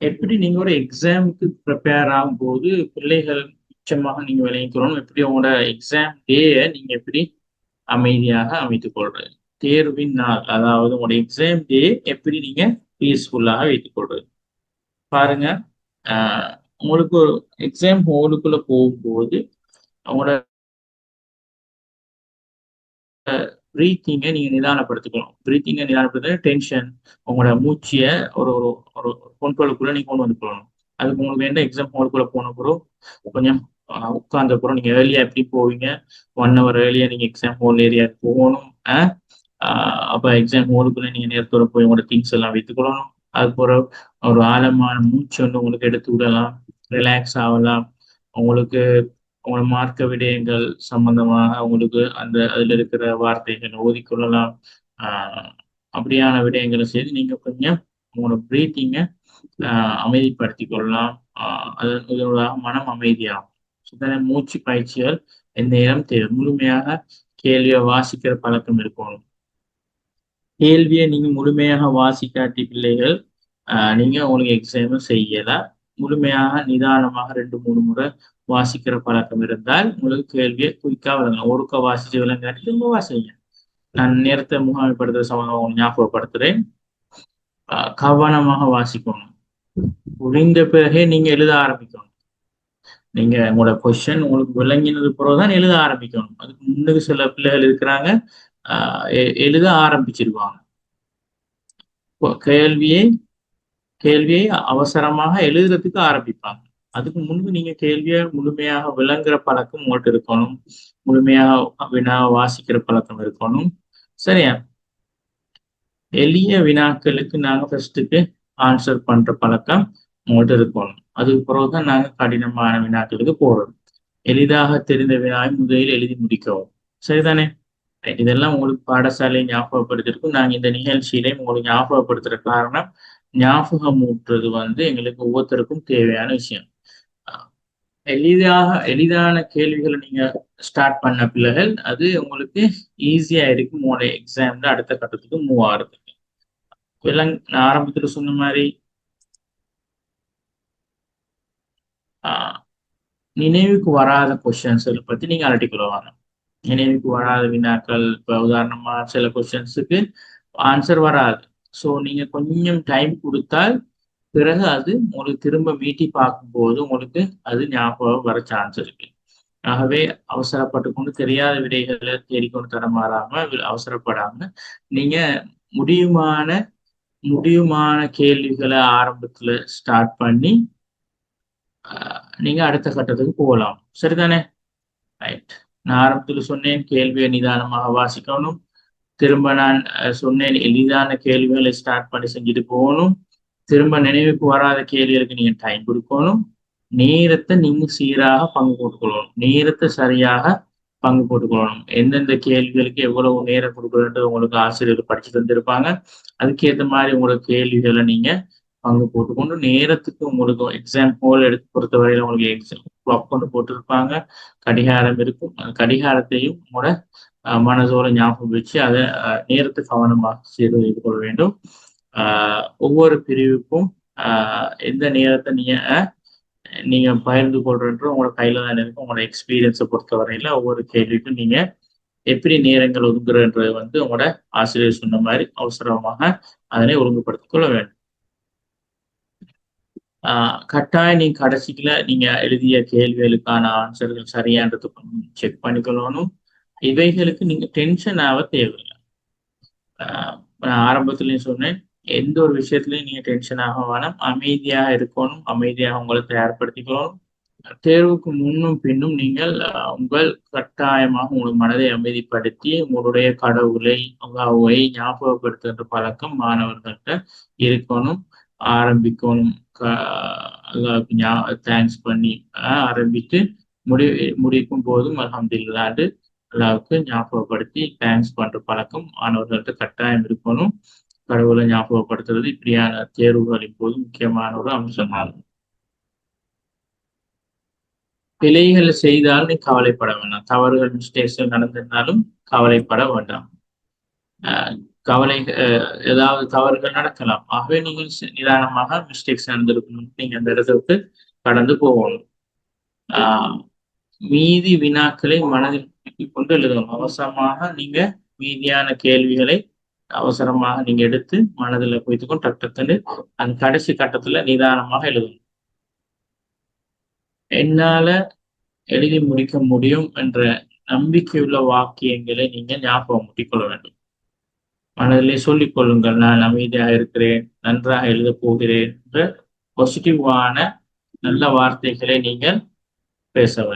எப்படி நீங்க ஒரு எக்ஸாமுக்கு ப்ரிப்பேர் ஆகும்போது பிள்ளைகள் நிச்சயமாக நீங்க விளைவிக்கிறோம் எப்படி உங்களோட எக்ஸாம் டேயை நீங்க எப்படி அமைதியாக அமைத்துக் கொள்றது? தேர்வின் நாள் அதாவது உங்களோட எக்ஸாம் டே எப்படி நீங்க பீஸ்ஃபுல்லாக வைத்துக் கொள்றது? பாருங்க உங்களுக்கு ஒரு எக்ஸாம் ஹோலுக்குள்ள போகும்போது அவங்களோட ப்ரீத்திங்கை நீங்கள் நிதானப்படுத்திக்கணும். ப்ரீத்திங்கை நிதானப்படுத்த டென்ஷன் உங்களோட மூச்சியை ஒரு ஒரு ஒரு கொண்டோலுக்குள்ளே நீங்கள் கொண்டு வந்து போகணும் அதுக்கு உங்களுக்கு வேண்ட எக்ஸாம் உங்களுக்குள்ளே போன அப்புறம் கொஞ்சம் உட்கார்ந்த அப்புறம் நீங்கள் ஏர்லியாக எப்படி போவீங்க? ஒன் ஹவர் ஏர்லியாக நீங்கள் எக்ஸாம் ஹோல் ஏரியா போகணும். அப்போ எக்ஸாம் ஹோலுக்குள்ளே நீங்கள் நேரத்தோட போய் உங்களோட திங்ஸ் எல்லாம் வைத்துக்கொள்ளணும் அதுக்கப்புறம் ஒரு ஆழமான மூச்சு வந்து உங்களுக்கு எடுத்து விடலாம். ரிலாக்ஸ் ஆகலாம். உங்களுக்கு அவங்களோட மார்க்க விடயங்கள் சம்பந்தமாக உங்களுக்கு அந்த அதுல இருக்கிற வார்த்தைகளை ஓதிக்கொள்ளலாம் ஆஹ் அப்படியான விடயங்களை செய்து நீங்க கொஞ்சம் உங்களோட பிரீத்திங்கை அமைதிப்படுத்தி கொள்ளலாம். அது மனம் அமைதியாகும். சுத்தன மூச்சு பயிற்சிகள் எந்த தேவை. முழுமையாக கேள்வியை வாசிக்கிற பழக்கம் இருக்கணும். கேள்வியை நீங்க முழுமையாக வாசிக்காட்டி பிள்ளைகள் நீங்க உங்களுக்கு எக்ஸாமும் செய்யலாம் முழுமையாக நிதானமாக ரெண்டு மூணு முறை வாசிக்கிற பழக்கம் இருந்தால் உங்களுக்கு கேள்வியை குயிக்கா விளங்கலாம் ஒருக்க வாசிச்சு விளங்காட்டி திரும்ப வாசிங்க நான் நேரத்தை முகாமைப்படுத்துற சம்பந்தம் ஞாபகப்படுத்துறேன். கவனமாக வாசிக்கணும். புரிந்த பிறகே நீங்க எழுத ஆரம்பிக்கணும். நீங்க உங்களோட கொஸ்டின் உங்களுக்கு விளங்கினது பிறகுதான் எழுத ஆரம்பிக்கணும். அதுக்கு முன்னுக்கு சில பிள்ளைகள் இருக்கிறாங்க. எழுத ஆரம்பிச்சிருவாங்க. கேள்வியை கேள்வியை அவசரமாக எழுதுறதுக்கு ஆரம்பிப்பாங்க. அதுக்கு முன்பு நீங்க கேள்வியை முழுமையாக விளங்குற பழக்கம் உங்கள்கிட்ட இருக்கணும். முழுமையாக வினா வாசிக்கிற பழக்கம் இருக்கணும். சரியா? எளிய வினாக்களுக்கு நாங்க ஃபர்ஸ்ட்டுக்கு ஆன்சர் பண்ற பழக்கம் உங்கள்கிட்ட இருக்கணும். அதுக்கு பிறகுதான் நாங்க கடினமான வினாக்களுக்கு போறோம். எளிதாக தெரிந்த வினாவை முதலில் எழுதி முடிக்கவும். சரிதானே? இதெல்லாம் உங்களுக்கு பாடசாலை ஞாபகப்படுத்திருக்கும் நாங்க இந்த நிகழ்ச்சியிலையும் உங்களுக்கு ஞாபகப்படுத்துற காரணம் ஞாபகம் ஊற்றுறது வந்து எங்களுக்கு ஒவ்வொருத்தருக்கும் தேவையான விஷயம். எளிதாக எளிதான கேள்விகளை நீங்க ஸ்டார்ட் பண்ண பிள்ளைகள் அது உங்களுக்கு ஈஸியா இருக்கும். உங்களோட எக்ஸாம்ல அடுத்த கட்டத்துக்கு மூவ் ஆகுறதுக்கு. விலங் நான் ஆரம்பத்துல சொன்ன மாதிரி நினைவுக்கு வராத கொஸ்டின்ஸ் பத்தி நீங்க அலட்டிக்கொள்வாங்க நினைவுக்கு வராத வினாக்கள் இப்ப உதாரணமா சில கொஸ்டின்ஸுக்கு ஆன்சர் வராது. ஸோ நீங்க கொஞ்சம் டைம் கொடுத்தால் பிறகு அது உங்களுக்கு திரும்ப மீட்டி பார்க்கும்போது உங்களுக்கு அது ஞாபகம் வர சான்ஸ் இருக்கு. ஆகவே அவசரப்பட்டு கொண்டு தெரியாத விடைகளை தேடிக்கொண்டு தரமாறாம அவசரப்படாம நீங்க முடியுமான முடியுமான கேள்விகளை ஆரம்பத்துல ஸ்டார்ட் பண்ணி நீங்க அடுத்த கட்டத்துக்கு போகலாம். சரிதானே? ரைட் நான் ஆரம்பத்துல சொன்னேன் கேள்வியை நிதானமாக வாசிக்கணும். திரும்ப நான் சொன்னேன் எளிதான கேள்விகளை ஸ்டார்ட் பண்ணி செஞ்சுட்டு போகணும். திரும்ப நினைவுக்கு வராத கேள்விகளுக்கு நீங்க டைம் கொடுக்கணும். நேரத்தை நீங்க சீராக பங்கு போட்டுக்கொள்ளணும். நேரத்தை சரியாக பங்கு போட்டுக்கொள்ளணும். எந்தெந்த கேள்விகளுக்கு எவ்வளவு நேரம் கொடுக்கணுன்றது உங்களுக்கு ஆசிரியர்கள் படிச்சு தந்திருப்பாங்க. அதுக்கேற்ற மாதிரி உங்களுக்கு கேள்விகளை நீங்க பங்கு போட்டுக்கொண்டு நேரத்துக்கு உங்களுக்கு எக்ஸாம் ஹோல் எடுத்து பொறுத்தவரையில உங்களுக்கு எக்ஸாம் கிளாக் கொண்டு போட்டிருப்பாங்க. கடிகாரம் இருக்கும். கடிகாரத்தையும் உங்களோட மனதோட ஞாபகம் வச்சு அதை நேரத்தை கவனமாக செய்து கொள்ள வேண்டும். ஒவ்வொரு பிரிவுக்கும் எந்த நேரத்தை நீங்க நீங்க பகிர்ந்து கொள்றன்ற உங்களோட கையில தான் இருக்கும் உங்களோட எக்ஸ்பீரியன்ஸை பொறுத்தவரையில ஒவ்வொரு கேள்விக்கும் நீங்க எப்படி நேரங்கள் ஒதுங்குறன்றது வந்து உங்களோட ஆசிரியர் சொன்ன மாதிரி அவசரமாக அதனை ஒழுங்குபடுத்திக் கொள்ள வேண்டும். ஆஹ் கட்டாயம் நீங்க கடைசிக்குல நீங்க எழுதிய கேள்விகளுக்கான ஆன்சர்கள் சரியான்றது செக் பண்ணிக்கொள்ளணும். இவைகளுக்கு நீங்க டென்ஷன் ஆக தேவையில்லை. நான் ஆரம்பத்துலயும் சொன்னேன். எந்த ஒரு விஷயத்துலையும் நீங்க டென்ஷன் ஆக வேணாம். அமைதியாக இருக்கணும். அமைதியாக உங்களை தயார்படுத்திக்கணும். தேர்வுக்கு முன்னும் பின்னும் நீங்கள் உங்கள் கட்டாயமாக உங்கள் மனதை அமைதிப்படுத்தி உங்களுடைய கடவுளை அல்லாவை ஞாபகப்படுத்துகின்ற பழக்கம் மாணவர்கள்ட்ட இருக்கணும். ஆரம்பிக்கணும். தேங்க்ஸ் பண்ணி ஆரம்பித்து முடி முடிக்கும் போதும் அலமதுல்லாண்டு அல்லாவுக்கு ஞாபகப்படுத்தி தேங்க்ஸ் பண்ற பழக்கம் மாணவர்கள்ட்ட கட்டாயம் இருக்கணும். கடவுளை ஞாபகப்படுத்துறது இப்படியான தேர்வுகள் இப்போது முக்கியமான ஒரு அம்சமாகும். பிழைகள் செய்தால் நீ கவலைப்பட வேண்டாம். தவறுகள் மிஸ்டேக்ஸ் நடந்திருந்தாலும் கவலைப்பட வேண்டாம். கவலை ஏதாவது தவறுகள் நடக்கலாம். ஆகவே நீங்கள் நிதானமாக மிஸ்டேக்ஸ் நடந்திருக்கணும். நீங்க அந்த இடத்துக்கு கடந்து போகணும். ஆஹ் மீதி வினாக்களை மனதில் கொண்டு எழுதணும். அவசரமாக நீங்க மீதியான கேள்விகளை அவசரமாக நீங்க எடுத்து மனதில் வைத்துக்கொண்டு டக்குன்னு அந்த கடைசி கட்டத்துல நிதானமாக எழுதணும். என்னால எழுதி முடிக்க முடியும் என்ற நம்பிக்கையுள்ள வாக்கியங்களை நீங்க ஞாபகம் முட்டிக்கொள்ள வேண்டும். மனதிலே சொல்லிக் கொள்ளுங்கள் நான் அமைதியாக இருக்கிறேன் நன்றாக எழுத போகிறேன் என்ற பாசிட்டிவான நல்ல வார்த்தைகளை நீங்கள் பேச